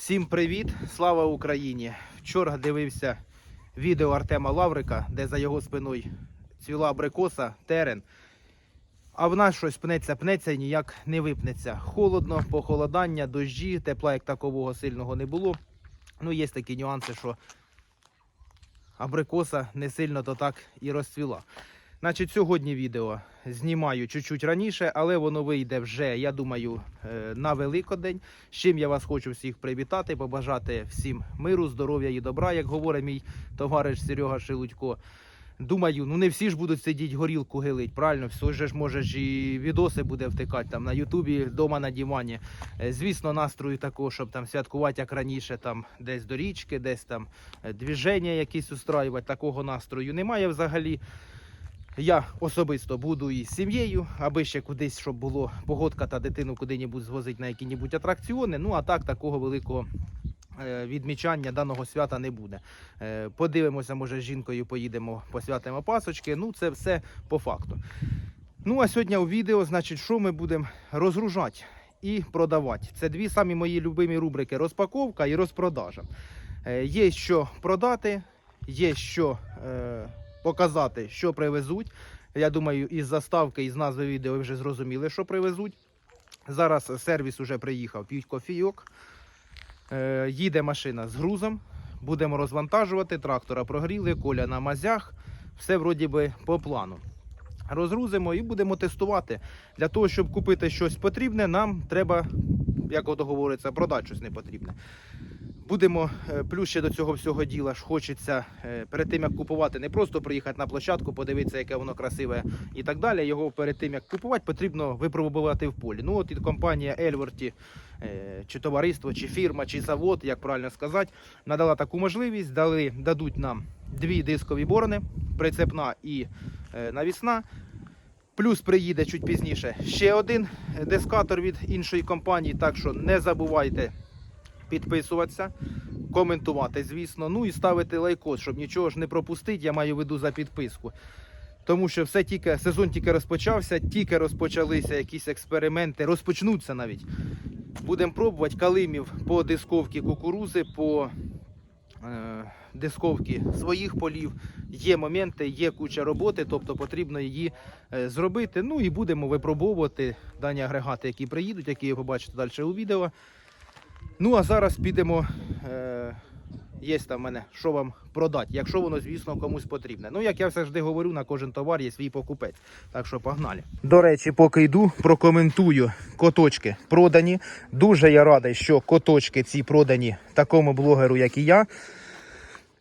Всім привіт! Слава Україні! Вчора дивився відео Артема Лаврика, де за його спиною цвіла абрикоса, терен. А в нас щось пнеться, пнеться і ніяк не випнеться. Холодно, похолодання, дощі, тепла як такового сильного не було. Ну, є такі нюанси, що абрикоса не сильно то так і розцвіла. Значить, сьогодні відео знімаю чуть-чуть раніше, але воно вийде вже, я думаю, е, на Великодень. З чим я вас хочу всіх привітати, побажати всім миру, здоров'я і добра, як говорить мій товариш Серега Шелудько. Думаю, ну не всі ж будуть сидіти горілку гилить, правильно? Все ж може ж і відоси буде втикати там на Ютубі, вдома на дивані. Е, Звісно, настрою такого, щоб там святкувати як раніше, там десь до річки, десь там е, двіження якісь устраювати. Такого настрою немає взагалі. Я особисто буду із сім'єю, аби ще кудись, щоб було погодка та дитину куди-небудь звозити на які-небудь атракціони. Ну а так такого великого е, відмічання даного свята не буде. Е, Подивимося, може, з жінкою поїдемо, посвятимо пасочки. Ну, це все по факту. Ну а сьогодні у відео, значить, що ми будемо розгружати і продавати. Це дві самі мої любимі рубрики: розпаковка і розпродажа. Е, Є що продати, є що. Показати, що привезуть. Я думаю, із заставки, із назви відео ви вже зрозуміли, що привезуть. Зараз сервіс уже приїхав, п'ють кофійок. Е, їде машина з грузом. Будемо розвантажувати. Трактора прогріли, коля на мазях. Все вроді би по плану. Розгрузимо і будемо тестувати. Для того, щоб купити щось потрібне, нам треба, як ото говориться, продати щось непотрібне. Будемо е, плюс ще до цього всього діла ж хочеться е, перед тим як купувати, не просто приїхати на площадку, подивитися, яке воно красиве і так далі. Його перед тим як купувати, потрібно випробувати в полі. Ну от і компанія Ельворті, е, чи товариство, чи фірма, чи завод, як правильно сказати, надала таку можливість. Дали, дадуть нам дві дискові борони, прицепна і навісна. Плюс приїде чуть пізніше ще один дискатор від іншої компанії. Так що не забувайте підписуватися, коментувати, звісно. Ну і ставити лайкос, щоб нічого ж не пропустити. Я маю виду за підписку. Тому що все тільки сезон тільки розпочався, тільки розпочалися якісь експерименти, розпочнуться навіть. Будемо пробувати калимів по дисковці кукурузи, по е, дисковці своїх полів. Є моменти, є куча роботи, тобто потрібно її е, зробити. Ну і будемо випробовувати дані агрегати, які приїдуть, які ви побачите далі у відео. Ну а зараз підемо. Е, є там в мене, що вам продати, якщо воно, звісно, комусь потрібне. Ну, як я завжди говорю, на кожен товар є свій покупець. Так що погнали. До речі, поки йду, прокоментую коточки продані. Дуже я радий, що коточки ці продані такому блогеру, як і я.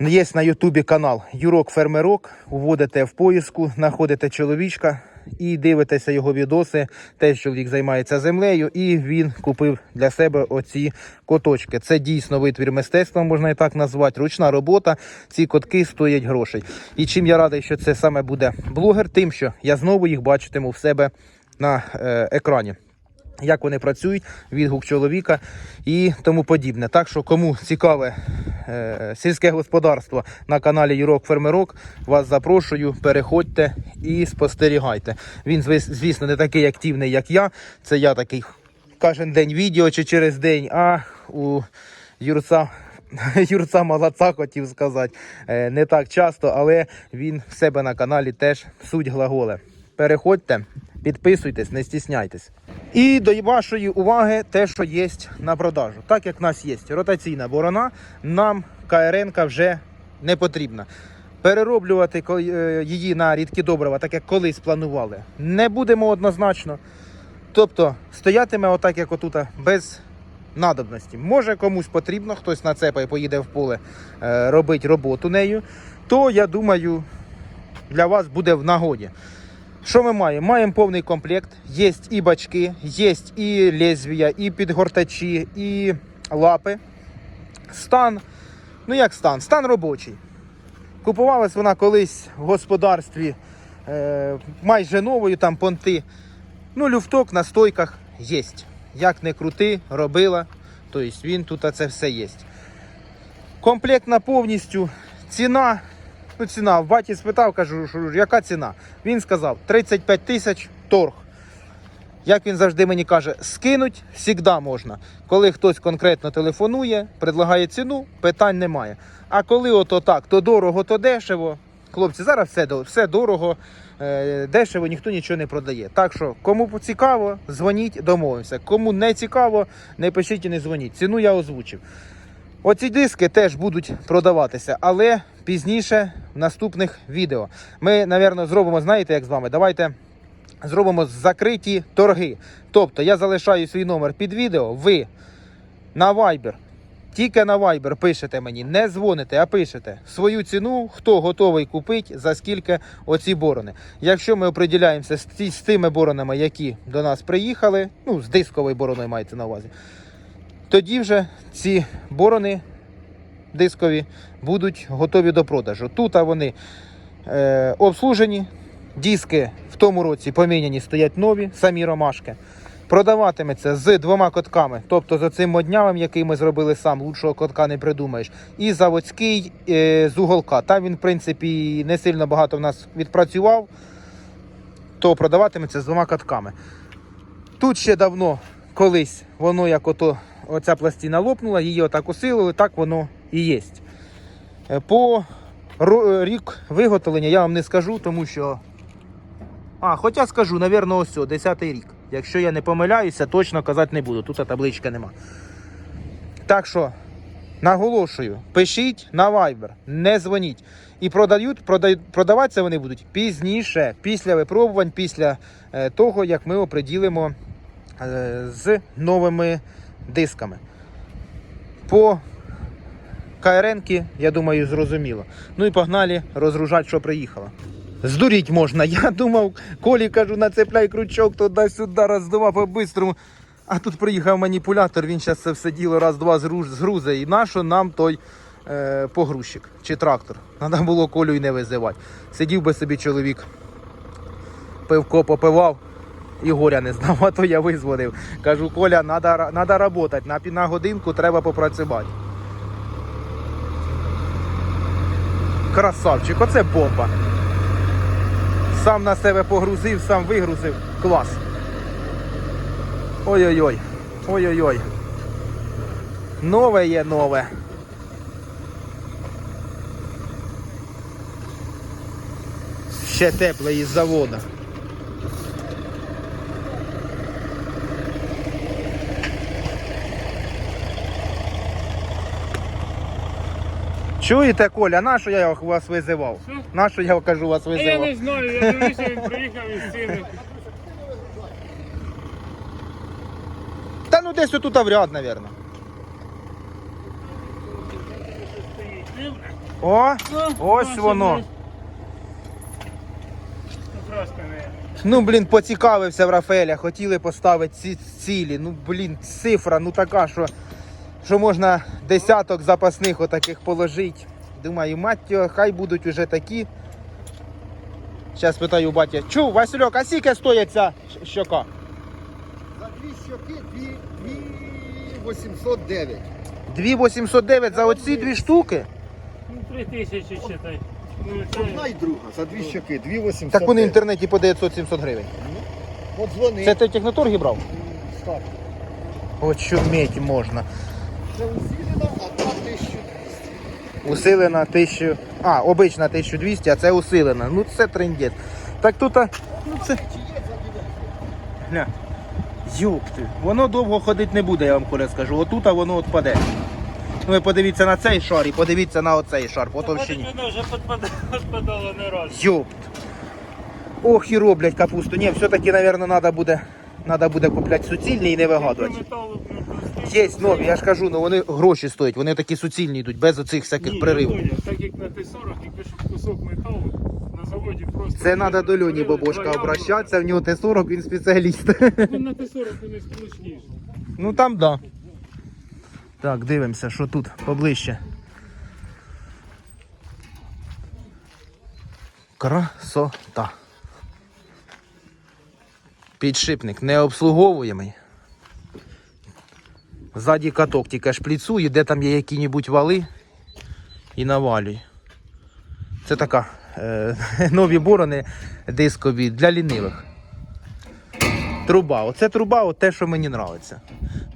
Є на Ютубі канал Юрок Фермерок. Вводите в поїзку, знаходите чоловічка і дивитеся його відоси. те, що чоловік займається землею, і він купив для себе оці коточки. Це дійсно витвір мистецтва, можна і так назвати. Ручна робота. Ці котки стоять грошей. І чим я радий, що це саме буде блогер, тим, що я знову їх бачитиму в себе на е, екрані. Як вони працюють, відгук чоловіка і тому подібне. Так що, кому цікаве е, сільське господарство на каналі Юрок Фермерок, вас запрошую, переходьте і спостерігайте. Він, звісно, не такий активний, як я. Це я такий кожен день відео чи через день, а у Юрца. Юрца молодца, хотів сказати, е, не так часто, але він в себе на каналі теж суть глаголе. Переходьте, підписуйтесь, не стісняйтесь. І до вашої уваги те, що є на продажу. Так як в нас є ротаційна борона, нам КРН вже не потрібна. Перероблювати е, її на рідкі добрива, так як колись планували, не будемо однозначно. Тобто стоятиме отак, як отута, без надобності. Може комусь потрібно, хтось на цепа поїде в поле е, робити роботу нею, то я думаю, для вас буде в нагоді. Що ми маємо? Маємо повний комплект. Є і бачки, є і лезвія, і підгортачі, і лапи. Стан. Ну як стан? Стан робочий. Купувалась вона колись в господарстві е, майже новою, там понти. Ну, люфток на стойках є. Як не крути, робила. Тобто він тут це все є. Комплектна повністю. Ціна. Ну, ціна. В баті спитав, кажу, яка ціна? Він сказав 35 тисяч торг. Як він завжди мені каже, скинуть завжди можна. Коли хтось конкретно телефонує, предлагає ціну, питань немає. А коли ото так, то дорого, то дешево. Хлопці, зараз все, все дорого, е, дешево, ніхто нічого не продає. Так що, кому цікаво, дзвоніть, домовимося. Кому не цікаво, не пишіть і не дзвоніть. Ціну я озвучив. Оці диски теж будуть продаватися, але пізніше в наступних відео. Ми, напевно, зробимо, знаєте, як з вами? Давайте зробимо закриті торги. Тобто я залишаю свій номер під відео, ви на Viber. Тільки на Viber пишете мені, не дзвоните, а пишете свою ціну, хто готовий купити, за скільки оці борони. Якщо ми оприділяємося з, тими боронами, які до нас приїхали, ну, з дисковою бороною мається на увазі, тоді вже ці борони дискові будуть готові до продажу. Тут вони е, обслужені, диски в тому році поміняні, стоять нові, самі ромашки. Продаватиметься з двома котками, тобто за цим моднявим, який ми зробили сам, лучшого котка не придумаєш. І заводський е, з уголка. Там він, в принципі, не сильно багато в нас відпрацював, то продаватиметься з двома котками. Тут ще давно, колись, воно як ото, оця пластина лопнула, її отак усилили, так воно і є. Е, По е, рік виготовлення я вам не скажу, тому що. А, хоча скажу, напевно, ось, о, 10 рік. Якщо я не помиляюся, точно казати не буду. Тут табличка нема. Так що, наголошую, пишіть на Viber, не дзвоніть. І продають, продають, продаватися вони будуть пізніше, після випробувань, після е, того, як ми оприділимо з новими дисками. По КРНки, я думаю, зрозуміло. Ну і погнали розгружати, що приїхало. Здуріть можна. Я думав, Колі кажу, нацепляй крючок, туди-сюди, раз-два по-бистрому. А тут приїхав маніпулятор, він зараз це все діло раз-два згрузе. І нащо нам той е, погрузчик чи трактор? Треба було Колю і не визивати. Сидів би собі чоловік, пивко попивав і горя не знав, а то я визвонив. Кажу, Коля, треба надо працювати, на, на годинку треба попрацювати. Красавчик, оце бомба. Сам на себе погрузив, сам вигрузив. Клас. Ой-ой-ой. Ой-ой-ой. Нове є нове. Ще тепле із завода. Чуєте, Коля, на що я вас визивав? Що? На що я кажу вас А я визивав? не знаю, я дивлюся, він приїхав із сини. Та ну десь отут в ряд, напевно. О, ось воно. Просто не. Ну, блін, поцікавився в Рафаеля, хотіли поставити ці цілі. Ну, блін, цифра, ну така, що, що можна десяток запасних отаких положити. Думаю, мать його, хай будуть уже такі. Зараз питаю батя, чув, Васильок, а скільки стоїть ця щока? За дві щоки дві, дві 809. 2809 за оці дві штуки? Ну, три тисячі читай. Ну, це... Одна і друга. За дві щоки, дві 809. Так вони в інтернеті по 900-700 гривень. От дзвони. Це ти в техноторгі брав? Так. От чуметь можна. Це усилена, а та 1200. Усилена 1000. А, обична 1200, а це усилена. Ну це трендець. Так тут. а, Ну це. Гля. Юпти. Воно довго ходити не буде, я вам Коля скажу. Отут воно отпаде. Ну ви подивіться на цей шар і подивіться на оцей шар по товщині. Воно вже підпадало, підпадало не раз. Юпт. Ох і роблять капусту. Ні, все-таки, мабуть, треба буде, надо буде купляти суцільні і не вигадувати. Ну. Є нові, я ж кажу, ну вони гроші стоять, вони такі суцільні йдуть, без оцих всяких приривів. Так як на Т-40, якби щоб кусок металу на заводі просто... Це треба до Льоні Бобошка Два обращатися, в нього Т-40, він спеціаліст. яблука. Ну, на Т-40 вони. Ну там да. Так, дивимося, що тут поближче. Красота. Підшипник не обслуговуємий. Ззаді каток тільки шпліцує, де там є які-небудь вали і навалюй. Це така е, нові борони дискові для лінивих. Труба. Оце труба, от те, що мені подобається.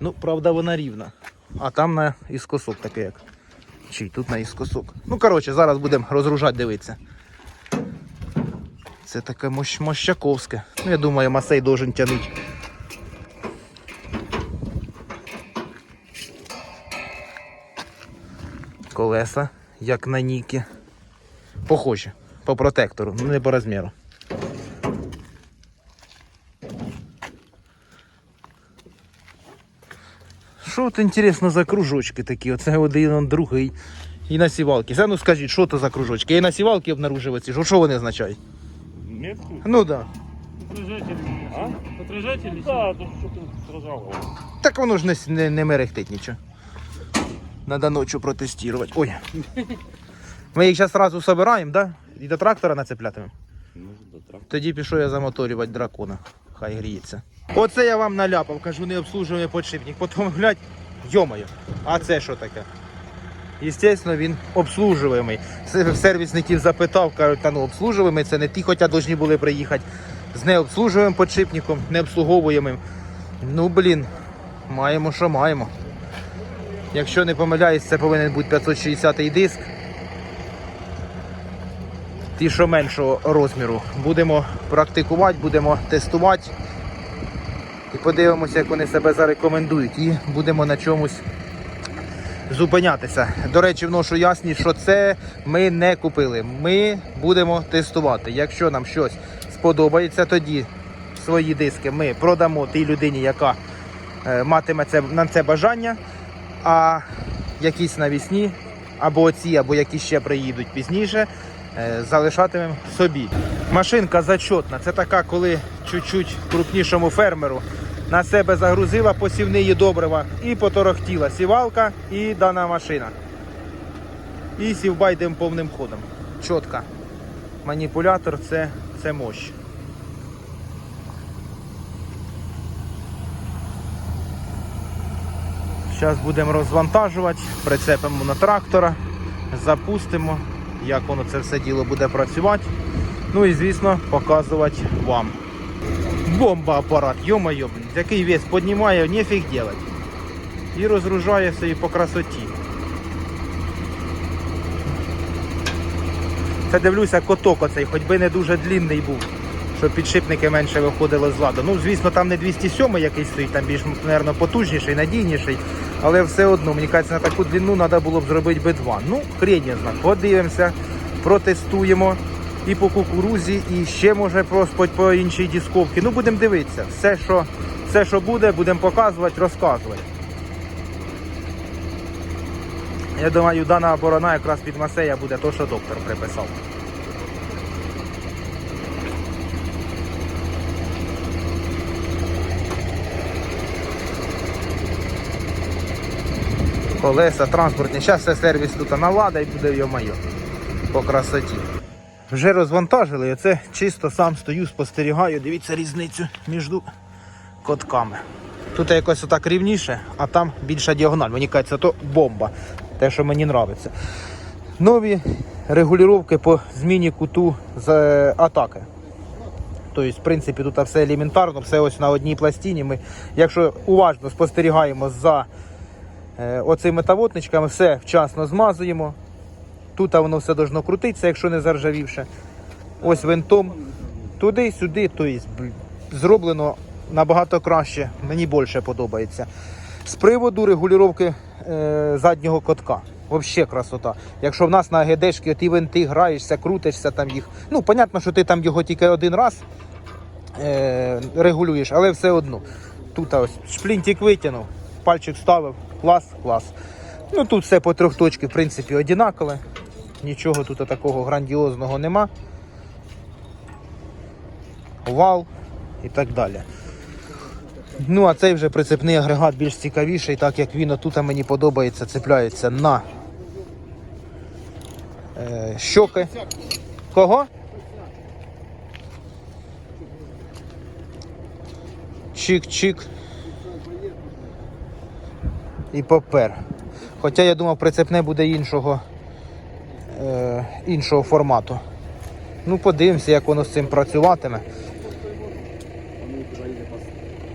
Ну, правда, вона рівна. А там на іскосок такий як. Чи тут на іскосок. Ну, коротше, зараз будемо розгружати, дивитися. Це таке мощ, мощаковське. Ну, я думаю, Масей должен тягнути. Колеса, як на Нікі. Похожі. По протектору, ну не по розміру. Що от інтересно за кружочки такі? Оце один, другий. І на сівалки. Це ну скажіть, що то за кружочки? І на сівалки ці. Що вони означають? Метку? Ну так. Да. Отражатель. А? Отражатель? Да, тут що ти розжало. Так воно ж не, с- не, не мерехтить нічого. Надо ночью протестувати. Ой. Ми їх зараз одразу собираємо, да? І до трактора нацеплятимемо. Ну, до трактора. Тоді пішов я замоторювати дракона. Хай гріється. Оце я вам наляпав, кажу, не обслужує подшипник. Потім глядь, йомаю. А це що таке? Естественно, він обслужуємий. Сервісників запитав, кажуть, та ну обслужуємий, це не ті, хоча повинні були приїхати з необслужуємим подшипником, необслуговуємим. Ну блін, маємо, що маємо. Якщо не помиляюсь, це повинен бути 560-й диск. Ті, що меншого розміру. Будемо практикувати, будемо тестувати. І подивимося, як вони себе зарекомендують. І будемо на чомусь зупинятися. До речі, вношу ясність, що це ми не купили. Ми будемо тестувати. Якщо нам щось сподобається, тоді свої диски ми продамо тій людині, яка е, матиме це, на це бажання. А якісь навісні, або оці, або які ще приїдуть пізніше, е, залишатимемо собі. Машинка зачотна. Це така, коли чуть-чуть крупнішому фермеру на себе загрузила посівні добрива і поторохтіла сівалка і дана машина. І сівбайдем повним ходом. Чітка. Маніпулятор це, це мощь. Зараз будемо розвантажувати, прицепимо на трактора, запустимо, як воно це все діло буде працювати. Ну і звісно показувати вам. Бомба апарат, йо-моє, який вес піднімає, нефіг делать. І розгружає все по красоті. Це дивлюся коток оцей, хоч би не дуже длінний був, щоб підшипники менше виходили з ладу. Ну, звісно, там не 207 якийсь стоїть, там більш, мабуть, потужніший, надійніший. Але все одно, мені кажеться, на таку длину треба було б зробити B2. Ну, хрень я знаю. Подивимося, протестуємо і по кукурузі, і ще може просто по, іншій дисковці. Ну, будемо дивитися. Все, що, все, що буде, будемо показувати, розказувати. Я думаю, дана борона якраз під Масея буде то, що доктор приписав. Колеса, транспортні. Зараз все сервіс тут налада і буде йо-майо. По красоті. Вже розвантажили, це чисто сам стою, спостерігаю. Дивіться різницю між котками. Тут якось отак рівніше, а там більша діагональ. Мені кажеться, то бомба. Те, що мені подобається. Нові регулювання по зміні куту з е, атаки. Тобто, в принципі, тут все елементарно, все ось на одній пластині. Ми, якщо уважно спостерігаємо за е, оцими тавотничками, все вчасно змазуємо. Тут воно все должно крутитися, якщо не заржавівше. Ось винтом туди-сюди, тобто зроблено набагато краще. Мені більше подобається. З приводу регулювання е, заднього котка. Взагалі красота. Якщо в нас на ГДшки ти винти граєшся, крутишся там їх. Ну, понятно, що ти там його тільки один раз е, регулюєш, але все одно. Тут ось шплінтик витягнув, пальчик ставив, клас, клас. Ну тут все по трьох точки, в принципі, однакове. Нічого тут такого грандіозного нема. Вал і так далі. Ну, а цей вже прицепний агрегат більш цікавіший, так як він отут мені подобається, цепляється на е, щоки. Кого? Чик-чик. І попер. Хоча я думав, прицепне буде іншого, е, іншого формату. Ну, подивимося, як воно з цим працюватиме.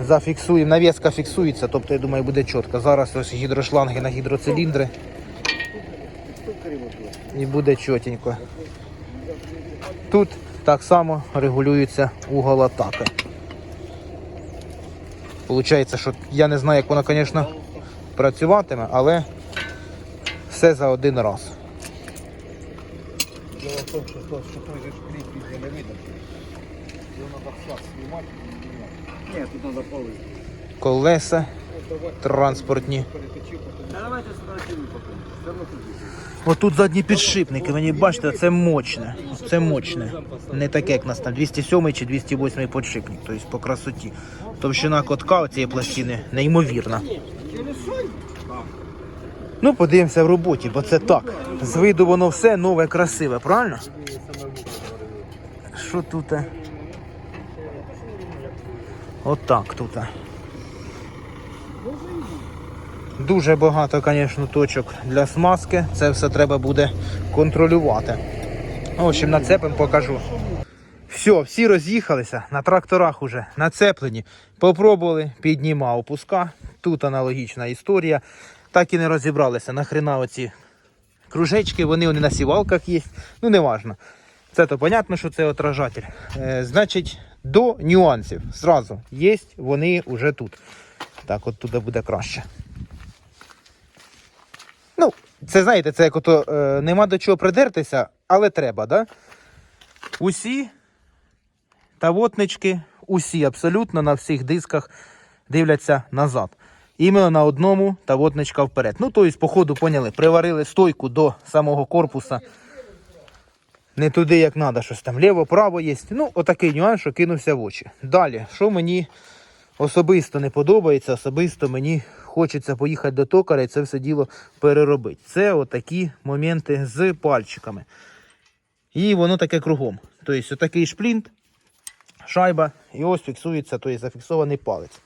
зафіксуємо. Навіска фіксується, тобто я думаю, буде чітко. Зараз ось гідрошланги на гідроциліндри і буде чотенько. Тут так само регулюється угол атаки. Получається, що я не знаю, як воно, звісно, працюватиме, але все за один раз. Дело в том, что, то, что той же клип не видно. Его надо флаг снимать и менять. Нет, тут надо полы. Колеса транспортні. Давайте. Отут задні підшипники, мені бачите, це мощне. Це мощне. Не таке, як у нас там 207 чи 208 підшипник, тобто по красоті. Товщина котка цієї пластини неймовірна. Ну, подивимося в роботі, бо це так. З виду воно все нове, красиве, правильно? Що тут? Отак тут. Дуже багато, звісно, точок для смазки. Це все треба буде контролювати. В общем, нацепим покажу. Все, всі роз'їхалися на тракторах уже нацеплені. Попробували, підніма опуска. Тут аналогічна історія. Так і не розібралися. Нахрена оці кружечки, вони, вони на сівалках є. Ну, не важно. Це то понятно, що це отражатель. Е, значить, до нюансів. Зразу є, вони вже тут. Так, от туди буде краще. Ну, це знаєте, це як ото е, нема до чого придертися, але треба, да? Усі тавотнички, усі абсолютно на всіх дисках дивляться назад. Іменно на одному тавотничка вперед. Ну, тобто, по ходу поняли, приварили стойку до самого корпуса. Не туди, як треба, щось там ліво-право є. Ну, отакий нюанс, що кинувся в очі. Далі, що мені особисто не подобається, особисто мені хочеться поїхати до токаря і це все діло переробити. Це отакі моменти з пальчиками. І воно таке кругом. Тобто, отакий шплінт, шайба, і ось фіксується, тобто зафіксований палець.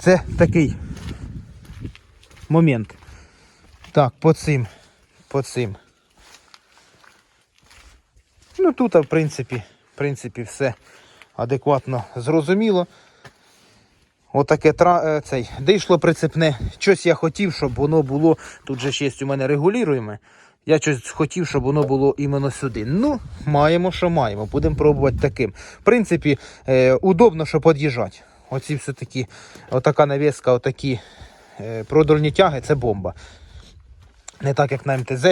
Це такий момент. Так, по цим, по цим. Ну тут, в принципі, в принципі, все адекватно зрозуміло. Отаке тра... е, цей дишло прицепне. Щось я хотів, щоб воно було. Тут же є у мене регулюємо. Я щось хотів, щоб воно було іменно сюди. Ну, маємо, що маємо. Будемо пробувати таким. В принципі, е, удобно, що під'їжджати. Оці все таки, отака навіска, отакі е, продольні тяги це бомба. Не так, як на МТЗ,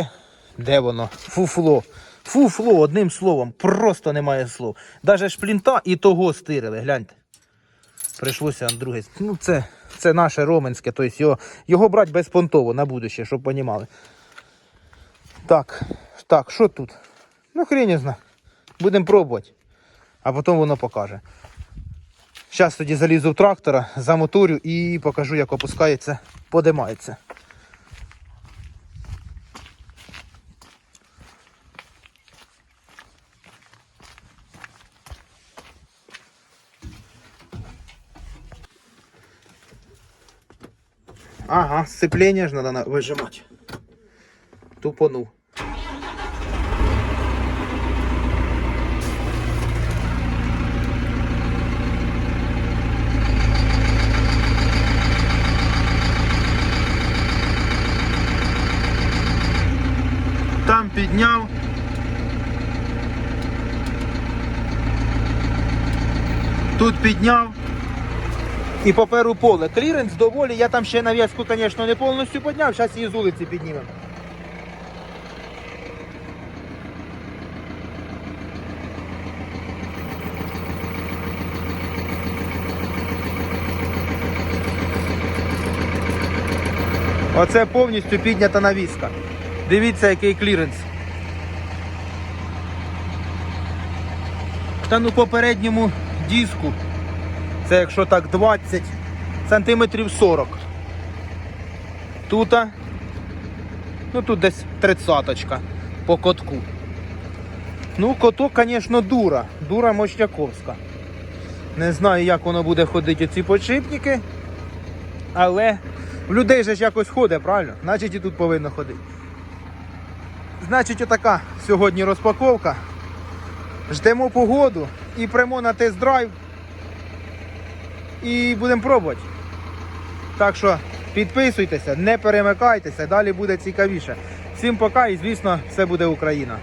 де воно фуфло. Фуфло, одним словом, просто немає слов. Даже шплінта і того стирили, гляньте. Прийшлося друге. Ну, це, це наше роменське, тобто його, його брати безпонтово на будуще, щоб понімали. Так, так, що тут? Ну, хрень не знаю. Будемо пробувати. А потім воно покаже. Зараз тоді залізу в трактора, замоторю і покажу, як опускається, подимається. Ага, сцепление же надо на- выжимать. Тупанул. Там підняв. Тут підняв. І поперу поле. Кліренс доволі. Я там ще нав'язку, звісно, не повністю підняв. Зараз її з вулиці піднімемо. Оце повністю піднята навіска. Дивіться, який кліренс. Та ну попередньому диску це якщо так 20 сантиметрів 40. Тут, ну тут десь тридцяточка по котку. Ну, коток, звісно, дура. Дура мощаковська. Не знаю, як воно буде ходити ці подшипники. Але в людей же ж якось ходить, правильно? Значить і тут повинно ходити. Значить, отака сьогодні розпаковка. Ждемо погоду і прямо на тест-драйв і будемо пробувати. Так що підписуйтеся, не перемикайтеся, далі буде цікавіше. Всім пока і звісно, все буде Україна.